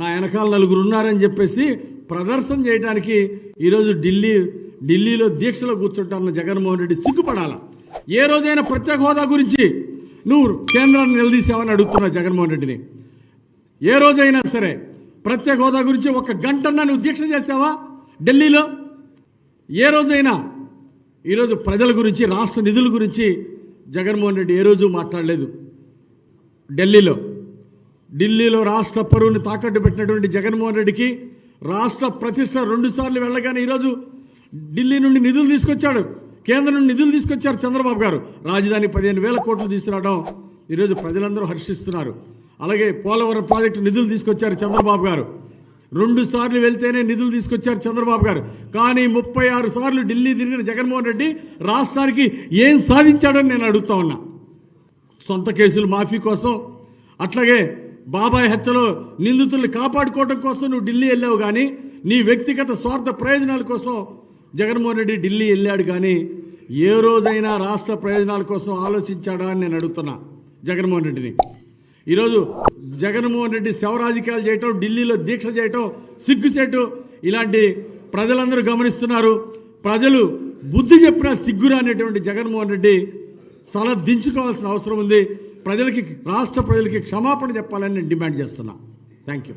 నా వెనకాల నలుగురు ఉన్నారని చెప్పేసి ప్రదర్శన చేయడానికి ఈరోజు ఢిల్లీ ఢిల్లీలో దీక్షలో కూర్చుంటారన్న జగన్మోహన్ రెడ్డి సిగ్గుపడాల? ఏ రోజైనా ప్రత్యేక హోదా గురించి నువ్వు కేంద్రాన్ని నిలదీసావని అడుగుతున్నా జగన్మోహన్ రెడ్డిని. ఏ రోజైనా సరే ప్రత్యేక హోదా గురించి ఒక గంటన్నా నువ్వు దీక్ష చేసావా ఢిల్లీలో? ఏ రోజైనా ఈరోజు ప్రజల గురించి రాష్ట్ర నిధుల గురించి జగన్మోహన్ రెడ్డి ఏ రోజు మాట్లాడలేదు ఢిల్లీలో? ఢిల్లీలో రాష్ట్ర పరువుని తాకట్టు పెట్టినటువంటి జగన్మోహన్ రెడ్డికి రాష్ట్ర ప్రతిష్ట రెండుసార్లు వెళ్ళగానే ఈరోజు ఢిల్లీ నుండి నిధులు తీసుకొచ్చాడు. కేంద్రం నుండి నిధులు తీసుకొచ్చారు చంద్రబాబు గారు. రాజధాని పదిహేను వేల కోట్లు తీసుకురావడం ఈరోజు ప్రజలందరూ హర్షిస్తున్నారు. అలాగే పోలవరం ప్రాజెక్టు నిధులు తీసుకొచ్చారు చంద్రబాబు గారు. రెండు సార్లు వెళ్తేనే నిధులు తీసుకొచ్చారు చంద్రబాబు గారు. కానీ ముప్పై ఆరు సార్లు ఢిల్లీ తిరిగిన జగన్మోహన్ రెడ్డి రాష్ట్రానికి ఏం సాధించాడని నేను అడుగుతా ఉన్నా. సొంత కేసులు మాఫీ కోసం అట్లాగే బాబాయ్ హత్యలో నిందితుల్ని కాపాడుకోవడం కోసం నువ్వు ఢిల్లీ వెళ్ళావు కానీ నీ వ్యక్తిగత స్వార్థ ప్రయోజనాల కోసం జగన్మోహన్ రెడ్డి ఢిల్లీ వెళ్ళాడు కానీ ఏ రోజైనా రాష్ట్ర ప్రయోజనాల కోసం ఆలోచించాడా అని నేను అడుగుతున్నా జగన్మోహన్ రెడ్డిని. ఈరోజు జగన్మోహన్ రెడ్డి శవ రాజకీయాలు చేయటం ఢిల్లీలో దీక్ష చేయటం సిగ్గుసేటు ఇలాంటి ప్రజలందరూ గమనిస్తున్నారు. ప్రజలు బుద్ధి చెప్పినా సిగ్గురా అనేటువంటి జగన్మోహన్ రెడ్డి స్థల దించుకోవాల్సిన అవసరం ఉంది. ప్రజలకి రాష్ట్ర ప్రజలకి క్షమాపణ చెప్పాలని నేను డిమాండ్ చేస్తున్నా. Thank you